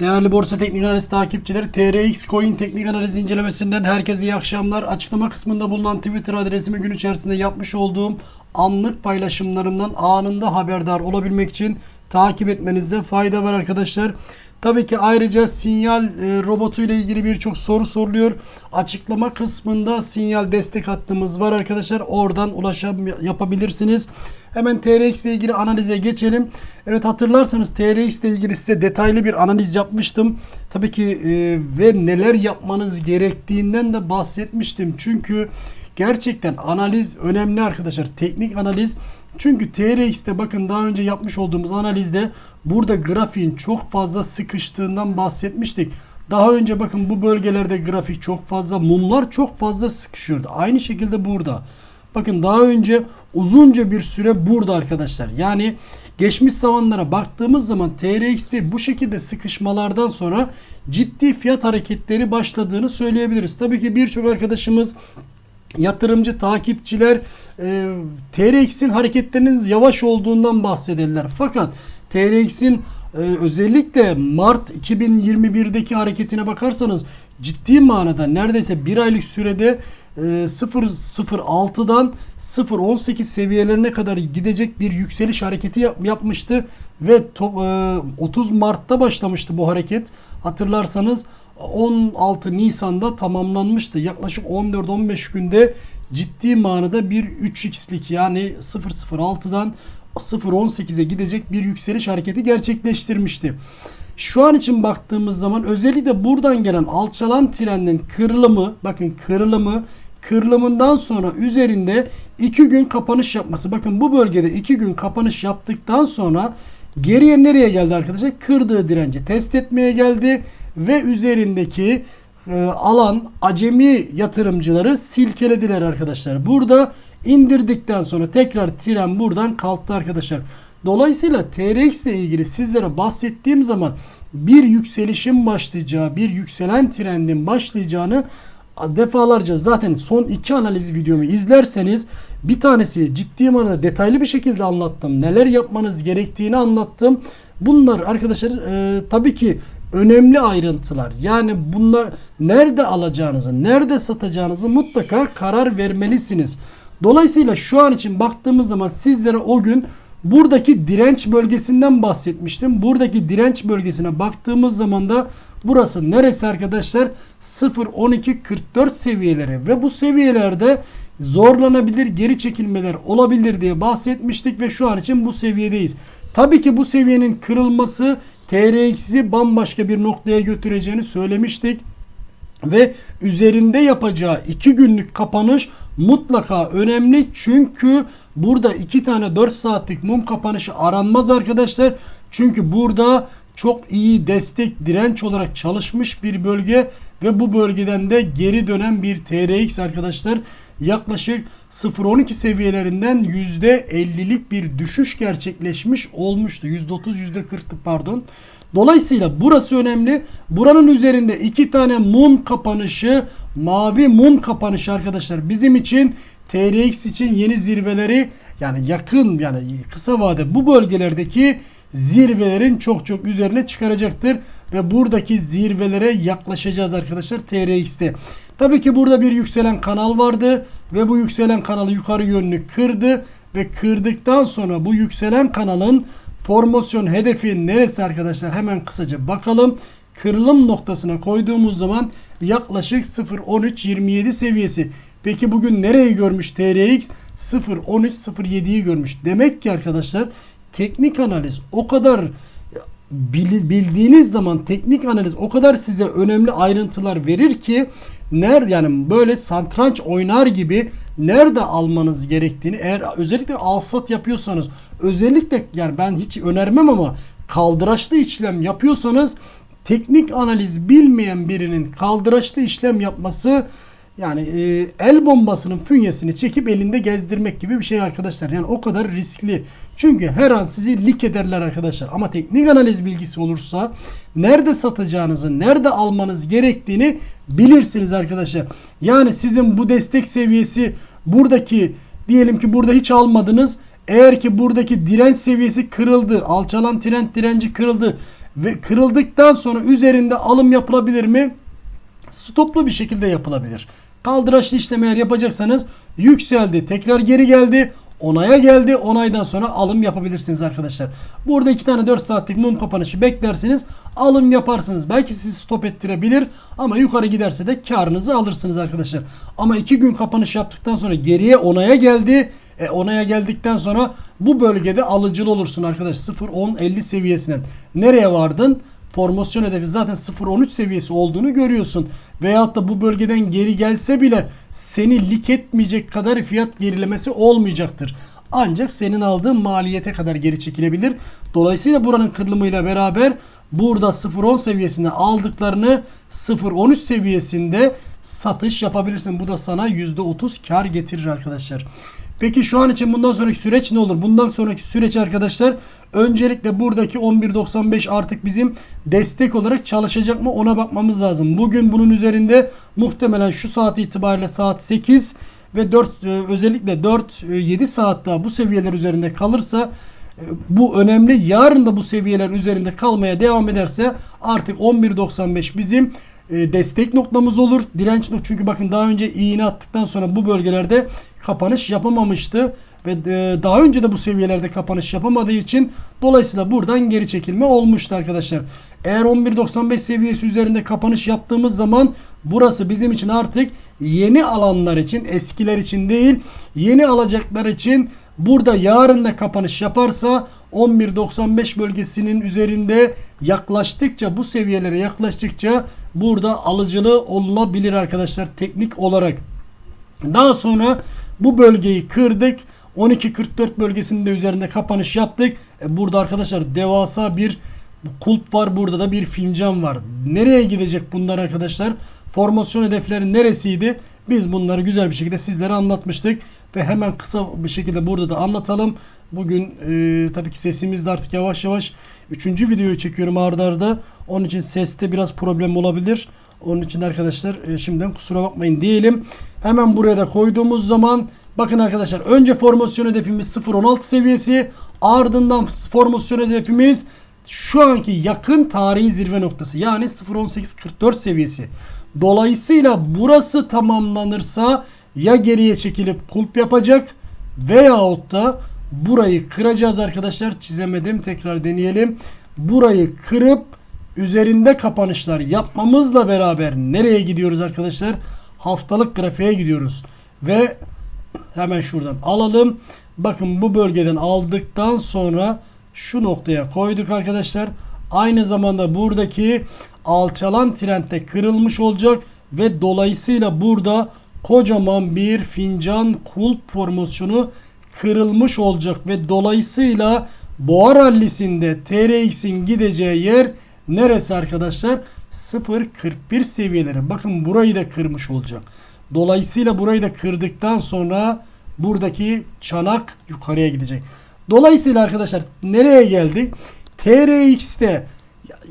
Değerli Borsa Teknik Analiz takipçileri TRX Coin teknik analiz incelemesinden herkese iyi akşamlar. Açıklama kısmında bulunan Twitter adresimi gün içerisinde yapmış olduğum anlık paylaşımlarımdan anında haberdar olabilmek için takip etmenizde fayda var arkadaşlar. Tabii ki ayrıca sinyal e, robotu ile ilgili birçok soru soruluyor. Açıklama kısmında sinyal destek hattımız var arkadaşlar. Oradan ulaşam yapabilirsiniz. Hemen TRX ile ilgili analize geçelim. Evet hatırlarsanız TRX ile ilgili size detaylı bir analiz yapmıştım. Tabii ki e, ve neler yapmanız gerektiğinden de bahsetmiştim. Çünkü gerçekten analiz önemli arkadaşlar. Teknik analiz çünkü TRX'te bakın daha önce yapmış olduğumuz analizde burada grafiğin çok fazla sıkıştığından bahsetmiştik. Daha önce bakın bu bölgelerde grafik çok fazla, mumlar çok fazla sıkışıyordu. Aynı şekilde burada. Bakın daha önce uzunca bir süre burada arkadaşlar. Yani geçmiş zamanlara baktığımız zaman TRX'te bu şekilde sıkışmalardan sonra ciddi fiyat hareketleri başladığını söyleyebiliriz. Tabii ki birçok arkadaşımız yatırımcı takipçiler e, TRX'in hareketlerinin yavaş olduğundan bahsederler. Fakat TRX'in e, özellikle Mart 2021'deki hareketine bakarsanız ciddi manada neredeyse bir aylık sürede e, 0.06'dan 0.18 seviyelerine kadar gidecek bir yükseliş hareketi yap, yapmıştı ve top, e, 30 Mart'ta başlamıştı bu hareket. Hatırlarsanız 16 Nisan'da tamamlanmıştı. Yaklaşık 14-15 günde ciddi manada bir 3x'lik yani 0.06'dan 0.18'e gidecek bir yükseliş hareketi gerçekleştirmişti. Şu an için baktığımız zaman özellikle buradan gelen alçalan trendin kırılımı bakın kırılımı kırılımından sonra üzerinde 2 gün kapanış yapması. Bakın bu bölgede 2 gün kapanış yaptıktan sonra geriye nereye geldi arkadaşlar? Kırdığı direnci test etmeye geldi ve üzerindeki e, alan acemi yatırımcıları silkelediler arkadaşlar. Burada indirdikten sonra tekrar tren buradan kalktı arkadaşlar. Dolayısıyla TRX ile ilgili sizlere bahsettiğim zaman bir yükselişin başlayacağı, bir yükselen trendin başlayacağını defalarca zaten son iki analiz videomu izlerseniz bir tanesi ciddi manada detaylı bir şekilde anlattım. Neler yapmanız gerektiğini anlattım. Bunlar arkadaşlar e, tabii ki önemli ayrıntılar. Yani bunlar nerede alacağınızı, nerede satacağınızı mutlaka karar vermelisiniz. Dolayısıyla şu an için baktığımız zaman sizlere o gün buradaki direnç bölgesinden bahsetmiştim. Buradaki direnç bölgesine baktığımız zaman da burası neresi arkadaşlar? 0.12.44 seviyeleri ve bu seviyelerde zorlanabilir geri çekilmeler olabilir diye bahsetmiştik ve şu an için bu seviyedeyiz. Tabii ki bu seviyenin kırılması TRX'i bambaşka bir noktaya götüreceğini söylemiştik ve üzerinde yapacağı 2 günlük kapanış mutlaka önemli. Çünkü burada 2 tane 4 saatlik mum kapanışı aranmaz arkadaşlar. Çünkü burada çok iyi destek direnç olarak çalışmış bir bölge ve bu bölgeden de geri dönen bir TRX arkadaşlar yaklaşık 0.12 seviyelerinden %50'lik bir düşüş gerçekleşmiş olmuştu. %30 %40'lık pardon. Dolayısıyla burası önemli. Buranın üzerinde iki tane mum kapanışı, mavi mum kapanışı arkadaşlar bizim için TRX için yeni zirveleri yani yakın yani kısa vade bu bölgelerdeki zirvelerin çok çok üzerine çıkaracaktır ve buradaki zirvelere yaklaşacağız arkadaşlar TRX'te. Tabii ki burada bir yükselen kanal vardı ve bu yükselen kanalı yukarı yönlü kırdı ve kırdıktan sonra bu yükselen kanalın formasyon hedefi neresi arkadaşlar? Hemen kısaca bakalım. Kırılım noktasına koyduğumuz zaman yaklaşık 0.13.27 seviyesi. Peki bugün nereyi görmüş TRX? 0.13.07'yi görmüş. Demek ki arkadaşlar teknik analiz o kadar bildiğiniz zaman teknik analiz o kadar size önemli ayrıntılar verir ki nerede yani böyle santranç oynar gibi nerede almanız gerektiğini eğer özellikle alsat yapıyorsanız özellikle yani ben hiç önermem ama kaldıraçlı işlem yapıyorsanız teknik analiz bilmeyen birinin kaldıraçlı işlem yapması yani e, el bombasının fünyesini çekip elinde gezdirmek gibi bir şey arkadaşlar. Yani o kadar riskli. Çünkü her an sizi lik ederler arkadaşlar. Ama teknik analiz bilgisi olursa nerede satacağınızı, nerede almanız gerektiğini bilirsiniz arkadaşlar. Yani sizin bu destek seviyesi buradaki diyelim ki burada hiç almadınız. Eğer ki buradaki direnç seviyesi kırıldı, alçalan trend direnci kırıldı. ve kırıldıktan sonra üzerinde alım yapılabilir mi? Stoplu bir şekilde yapılabilir. Kaldıraçlı işlem eğer yapacaksanız yükseldi, tekrar geri geldi, onaya geldi. Onaydan sonra alım yapabilirsiniz arkadaşlar. Burada iki tane 4 saatlik mum kapanışı beklersiniz. Alım yaparsınız. Belki sizi stop ettirebilir ama yukarı giderse de karınızı alırsınız arkadaşlar. Ama 2 gün kapanış yaptıktan sonra geriye onaya geldi. E, onaya geldikten sonra bu bölgede alıcılı olursun arkadaş. 0 10 50 seviyesinden. Nereye vardın? Formasyon hedefi zaten 0.13 seviyesi olduğunu görüyorsun. Veyahut da bu bölgeden geri gelse bile seni lik etmeyecek kadar fiyat gerilemesi olmayacaktır. Ancak senin aldığın maliyete kadar geri çekilebilir. Dolayısıyla buranın kırılımıyla beraber burada 0.10 seviyesinde aldıklarını 0.13 seviyesinde satış yapabilirsin. Bu da sana %30 kar getirir arkadaşlar. Peki şu an için bundan sonraki süreç ne olur? Bundan sonraki süreç arkadaşlar öncelikle buradaki 11.95 artık bizim destek olarak çalışacak mı ona bakmamız lazım. Bugün bunun üzerinde muhtemelen şu saat itibariyle saat 8 ve 4 özellikle 4-7 saat daha bu seviyeler üzerinde kalırsa e, bu önemli. Yarın da bu seviyeler üzerinde kalmaya devam ederse artık 11.95 bizim e, destek noktamız olur. Direnç nok çünkü bakın daha önce iğne attıktan sonra bu bölgelerde kapanış yapamamıştı ve e, daha önce de bu seviyelerde kapanış yapamadığı için dolayısıyla buradan geri çekilme olmuştu arkadaşlar. Eğer 11.95 seviyesi üzerinde kapanış yaptığımız zaman burası bizim için artık yeni alanlar için eskiler için değil yeni alacaklar için burada yarın da kapanış yaparsa 11.95 bölgesinin üzerinde yaklaştıkça bu seviyelere yaklaştıkça burada alıcılı olunabilir arkadaşlar teknik olarak. Daha sonra bu bölgeyi kırdık. 12.44 bölgesinde üzerinde kapanış yaptık. E burada arkadaşlar devasa bir kulp var. Burada da bir fincan var. Nereye gidecek bunlar arkadaşlar? Formasyon hedefleri neresiydi? Biz bunları güzel bir şekilde sizlere anlatmıştık. Ve hemen kısa bir şekilde burada da anlatalım. Bugün e, tabii ki sesimiz de artık yavaş yavaş 3. videoyu çekiyorum ardarda. arda. Onun için seste biraz problem olabilir. Onun için arkadaşlar e, şimdiden kusura bakmayın diyelim. Hemen buraya da koyduğumuz zaman bakın arkadaşlar önce formasyon hedefimiz 0.16 seviyesi ardından formasyon hedefimiz şu anki yakın tarihi zirve noktası yani 0.1844 seviyesi. Dolayısıyla burası tamamlanırsa ya geriye çekilip kulp yapacak veyahut da burayı kıracağız arkadaşlar. Çizemedim tekrar deneyelim. Burayı kırıp üzerinde kapanışlar yapmamızla beraber nereye gidiyoruz arkadaşlar? Haftalık grafiğe gidiyoruz. Ve hemen şuradan alalım. Bakın bu bölgeden aldıktan sonra şu noktaya koyduk arkadaşlar. Aynı zamanda buradaki alçalan trendde kırılmış olacak ve dolayısıyla burada kocaman bir fincan kulp formasyonu kırılmış olacak ve dolayısıyla boğa rallisinde TRX'in gideceği yer neresi arkadaşlar? 0.41 seviyeleri. Bakın burayı da kırmış olacak. Dolayısıyla burayı da kırdıktan sonra buradaki çanak yukarıya gidecek. Dolayısıyla arkadaşlar nereye geldik? TRX'te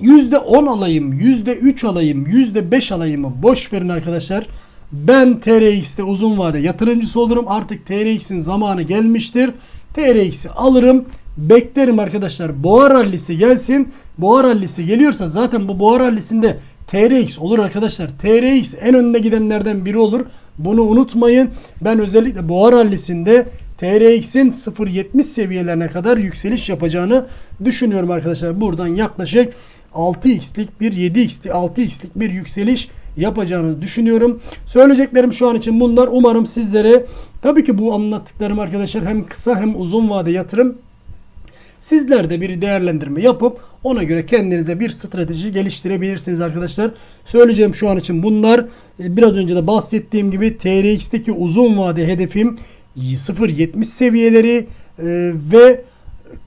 %10 alayım, %3 alayım, %5 alayım boş verin arkadaşlar. Ben TRX'te uzun vade yatırımcısı olurum. Artık TRX'in zamanı gelmiştir. TRX'i alırım. Beklerim arkadaşlar. Boğa rallisi gelsin. Boğa rallisi geliyorsa zaten bu boğa rallisinde TRX olur arkadaşlar. TRX en önde gidenlerden biri olur. Bunu unutmayın. Ben özellikle boğa rallisinde TRX'in 0.70 seviyelerine kadar yükseliş yapacağını düşünüyorum arkadaşlar. Buradan yaklaşık 6x'lik bir 7x'lik 6x'lik bir yükseliş yapacağını düşünüyorum. Söyleyeceklerim şu an için bunlar. Umarım sizlere tabii ki bu anlattıklarım arkadaşlar hem kısa hem uzun vade yatırım Sizler de bir değerlendirme yapıp ona göre kendinize bir strateji geliştirebilirsiniz arkadaşlar. Söyleyeceğim şu an için bunlar. E, biraz önce de bahsettiğim gibi TRX'teki uzun vade hedefim 0.70 seviyeleri e, ve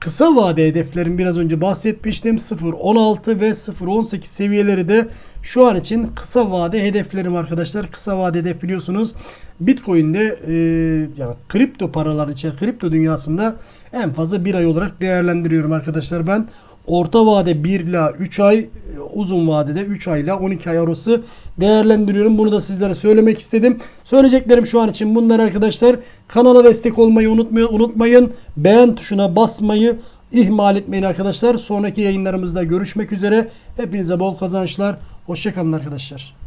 kısa vade hedeflerim biraz önce bahsetmiştim. 0.16 ve 0.18 seviyeleri de şu an için kısa vade hedeflerim arkadaşlar. Kısa vade hedef biliyorsunuz Bitcoin'de e, yani kripto paralar için kripto dünyasında en fazla bir ay olarak değerlendiriyorum arkadaşlar ben. Orta vade 1 ile 3 ay, uzun vadede 3 ay ile 12 ay arası değerlendiriyorum. Bunu da sizlere söylemek istedim. Söyleyeceklerim şu an için bunlar arkadaşlar. Kanala destek olmayı unutmayın. Beğen tuşuna basmayı ihmal etmeyin arkadaşlar. Sonraki yayınlarımızda görüşmek üzere. Hepinize bol kazançlar. Hoşçakalın arkadaşlar.